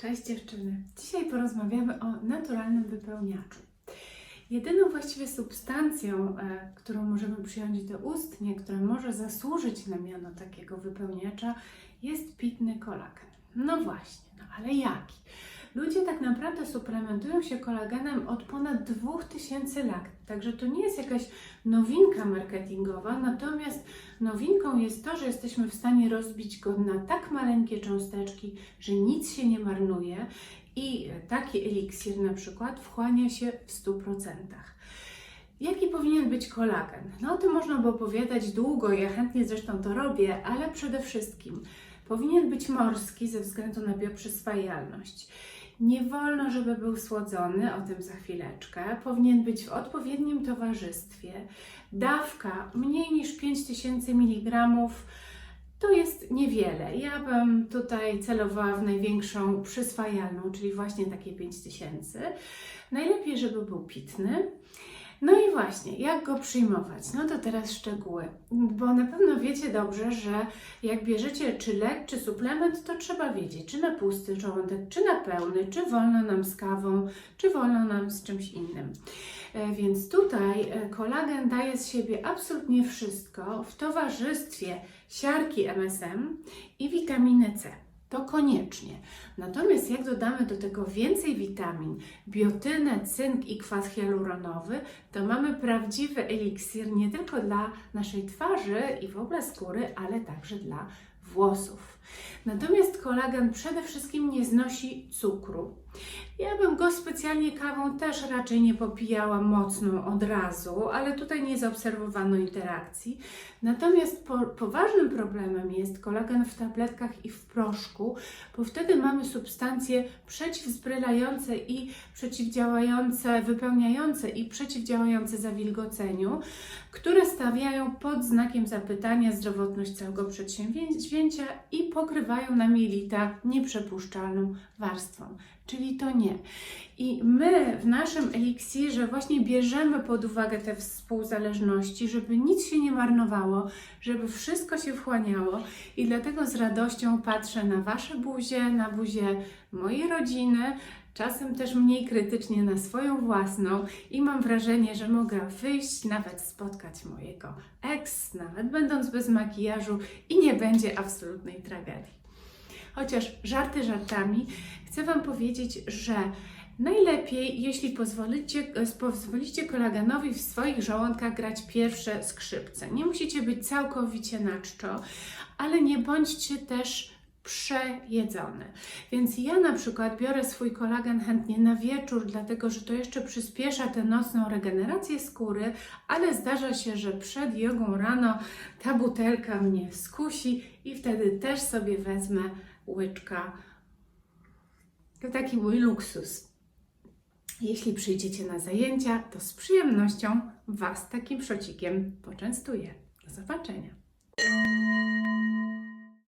Cześć dziewczyny. Dzisiaj porozmawiamy o naturalnym wypełniaczu. Jedyną właściwie substancją, e, którą możemy przyjąć do ustnie, która może zasłużyć na miano takiego wypełniacza, jest pitny kolagen. No właśnie, no ale jaki? Ludzie tak naprawdę suplementują się kolagenem od ponad 2000 lat, także to nie jest jakaś nowinka marketingowa, natomiast nowinką jest to, że jesteśmy w stanie rozbić go na tak maleńkie cząsteczki, że nic się nie marnuje i taki eliksir na przykład wchłania się w 100%. Jaki powinien być kolagen? No o tym można by opowiadać długo, ja chętnie zresztą to robię, ale przede wszystkim powinien być morski ze względu na bioprzyswajalność. Nie wolno, żeby był słodzony, o tym za chwileczkę. Powinien być w odpowiednim towarzystwie. Dawka mniej niż 5000 mg to jest niewiele. Ja bym tutaj celowała w największą przyswajalną, czyli właśnie takie 5000. Najlepiej, żeby był pitny. No i właśnie, jak go przyjmować? No to teraz szczegóły, bo na pewno wiecie dobrze, że jak bierzecie czy lek, czy suplement, to trzeba wiedzieć, czy na pusty żołądek, czy na pełny, czy wolno nam z kawą, czy wolno nam z czymś innym. E, Więc tutaj e, kolagen daje z siebie absolutnie wszystko w towarzystwie siarki MSM i witaminy C. To koniecznie. Natomiast jak dodamy do tego więcej witamin, biotynę, cynk i kwas hialuronowy, to mamy prawdziwy eliksir nie tylko dla naszej twarzy i w ogóle skóry, ale także dla włosów. Natomiast kolagen przede wszystkim nie znosi cukru. Ja bym go specjalnie kawą też raczej nie popijała mocną od razu, ale tutaj nie zaobserwowano interakcji. Natomiast po, poważnym problemem jest kolagen w tabletkach i w proszku, bo wtedy mamy substancje przeciwzbrylające i przeciwdziałające, wypełniające i przeciwdziałające zawilgoceniu, które stawiają pod znakiem zapytania zdrowotność całego przedsięwzięcia i pokrywają nam jelita nieprzepuszczalną warstwą. Czyli to nie. I my w naszym eliksirze właśnie bierzemy pod uwagę te współzależności, żeby nic się nie marnowało, żeby wszystko się wchłaniało i dlatego z radością patrzę na Wasze buzie, na buzie mojej rodziny, czasem też mniej krytycznie na swoją własną i mam wrażenie, że mogę wyjść, nawet spotkać mojego ex, nawet będąc bez makijażu i nie będzie absolutnej tragedii. Chociaż żarty żartami, chcę Wam powiedzieć, że najlepiej, jeśli pozwolicie, pozwolicie kolagenowi w swoich żołądkach grać pierwsze skrzypce. Nie musicie być całkowicie na czczo, ale nie bądźcie też przejedzony. Więc ja na przykład biorę swój kolagen chętnie na wieczór, dlatego że to jeszcze przyspiesza tę nocną regenerację skóry, ale zdarza się, że przed jogą rano ta butelka mnie skusi i wtedy też sobie wezmę łyczka. To taki mój luksus. Jeśli przyjdziecie na zajęcia, to z przyjemnością Was takim szocikiem poczęstuję. Do zobaczenia.